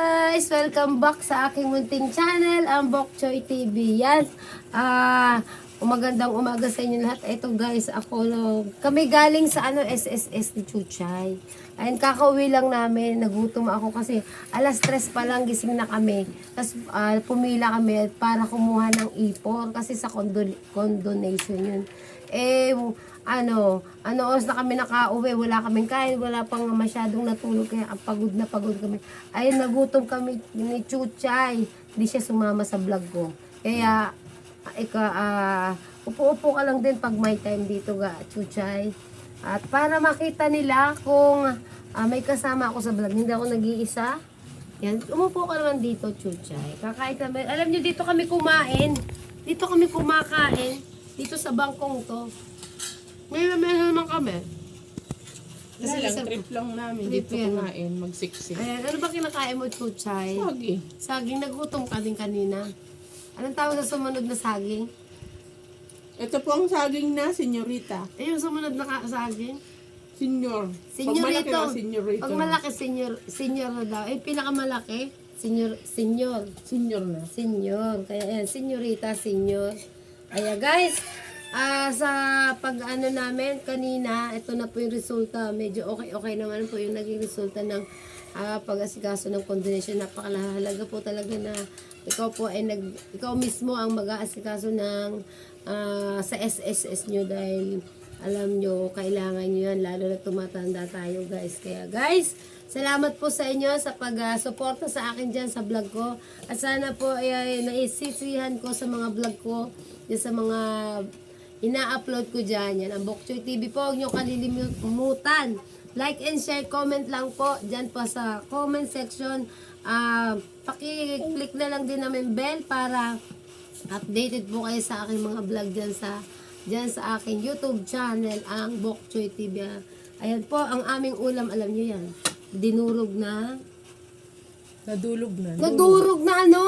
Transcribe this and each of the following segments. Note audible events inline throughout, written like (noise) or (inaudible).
guys! Welcome back sa aking munting channel, ang Bok TV. Yan. Ah, umagandang umaga sa inyo lahat. Ito guys, ako no, kami galing sa ano SSS ni Chuchay. Ayun, kakauwi lang namin. Nagutom ako kasi alas tres pa lang gising na kami. Tapos ah, pumila kami para kumuha ng ipon kasi sa condo, condonation yun. Eh, ano, ano oras na kami nakauwi, wala kaming kain, wala pang masyadong natulog, kaya pagod na pagod kami. Ay, nagutom kami ni Chuchay. Hindi siya sumama sa vlog ko. Kaya, ika, ah, upo-upo ka lang din pag may time dito ga, Chuchay. At para makita nila kung ah, may kasama ako sa vlog, hindi ako nag-iisa. Yan, umupo ka naman dito, Chuchay. Kakain kami. Alam niyo, dito kami kumain. Dito kami kumakain. Dito sa bangkong to. May meron naman kami. Kasi lang, sa- trip lang namin Trip dito yan. kumain, magsiksik. Ayan, ano ba kinakain mo, Chuchay? Lagi. Saging, nagutom ka din kanina. Anong tawag sa sumunod na saging? Ito po ang saging na, senyorita. Eh, yung sumunod na ka- saging? Senyor. Senyorito. Pag malaki na, senyorito. Pag malaki, senyor, senyor na daw. Eh, pinakamalaki, senyor, senyor. Senyor na. Senyor. Kaya yan, senyorita, senyor. Kaya guys, ah sa pag ano namin kanina, ito na po yung resulta. Medyo okay-okay naman po yung naging resulta ng ah, pag-asikaso ng condonation. Napakahalaga po talaga na ikaw po ay nag, ikaw mismo ang mag-aasikaso ng ah, sa SSS nyo dahil alam nyo, kailangan nyo yan, lalo na tumatanda tayo guys. Kaya guys, salamat po sa inyo sa pag-suporta sa akin dyan sa vlog ko. At sana po ay, ay naisisihan ko sa mga vlog ko, sa mga ina-upload ko dyan. Yan ang Bokchoy TV po. Huwag nyo kalilimutan. Like and share, comment lang po dyan po sa comment section. Ah, paki-click na lang din namin bell para updated po kayo sa aking mga vlog dyan sa dyan sa aking YouTube channel, ang Bok Choy TV. Ayan po, ang aming ulam, alam nyo yan. Dinurog na. Nadulog na. Nadurog na ano?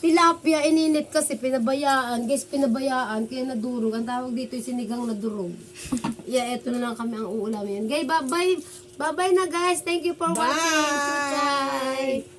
Tilapia, ininit kasi pinabayaan. Guys, pinabayaan, kaya nadurog. Ang tawag dito yung sinigang na durog. (laughs) yeah, eto na lang kami ang uulam yan. Guys, bye-bye. Bye-bye na guys. Thank you for watching. Bye! Bye!